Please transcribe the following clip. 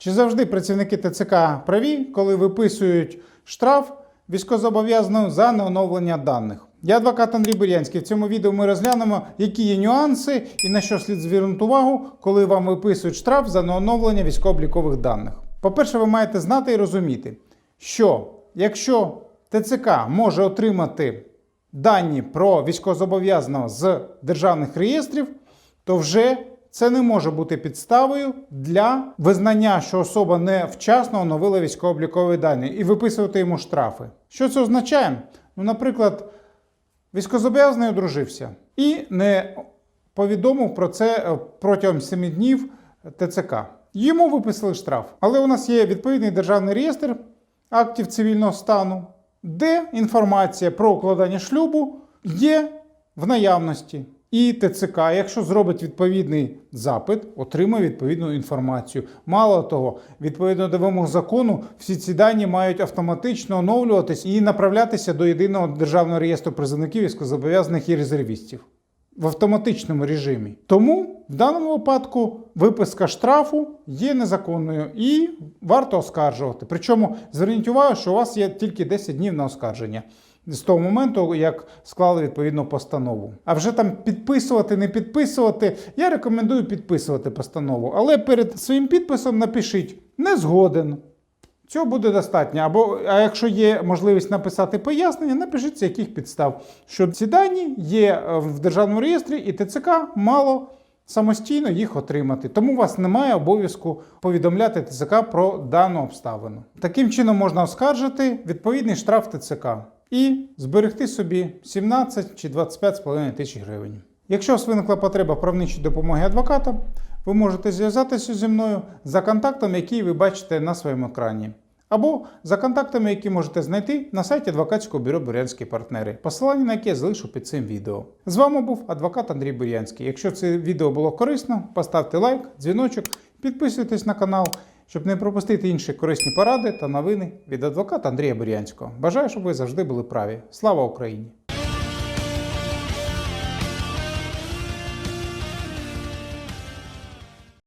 Чи завжди працівники ТЦК праві, коли виписують штраф військовозобов'язаному за неоновлення даних? Я адвокат Андрій Бурянський. В цьому відео ми розглянемо, які є нюанси і на що слід звернути увагу, коли вам виписують штраф за неоновлення військово-облікових даних. По-перше, ви маєте знати і розуміти, що якщо ТЦК може отримати дані про військовозобов'язаного з державних реєстрів, то вже це не може бути підставою для визнання, що особа невчасно оновила військово-облікові дані і виписувати йому штрафи. Що це означає? Ну, наприклад, військовозобов'язаний одружився і не повідомив про це е, протягом 7 днів ТЦК. Йому виписали штраф. Але у нас є відповідний державний реєстр актів цивільного стану, де інформація про укладання шлюбу є в наявності. І ТЦК, якщо зробить відповідний запит, отримає відповідну інформацію. Мало того, відповідно до вимог закону, всі ці дані мають автоматично оновлюватись і направлятися до єдиного державного реєстру призовників військовозобов'язаних і резервістів в автоматичному режимі. Тому в даному випадку виписка штрафу є незаконною і варто оскаржувати. Причому зверніть увагу, що у вас є тільки 10 днів на оскарження. З того моменту, як склали відповідну постанову. А вже там підписувати, не підписувати. Я рекомендую підписувати постанову. Але перед своїм підписом напишіть не згоден. Цього буде достатньо. Або, а якщо є можливість написати пояснення, напишіть з яких підстав, що ці дані є е, в державному реєстрі, і ТЦК мало самостійно їх отримати. Тому у вас немає обов'язку повідомляти ТЦК про дану обставину. Таким чином можна оскаржити відповідний штраф ТЦК і зберегти собі 17 чи 25,5 тисяч гривень. Якщо у вас виникла потреба правничої допомоги адвоката, ви можете зв'язатися зі мною за контактом, який ви бачите на своєму екрані, або за контактами, які можете знайти на сайті адвокатського бюро Бурянські партнери, посилання на яке я залишу під цим відео. З вами був адвокат Андрій Бурянський. Якщо це відео було корисно, поставте лайк, дзвіночок, підписуйтесь на канал, щоб не пропустити інші корисні поради та новини від адвоката Андрія Бурянського. Бажаю, щоб ви завжди були праві. Слава Україні!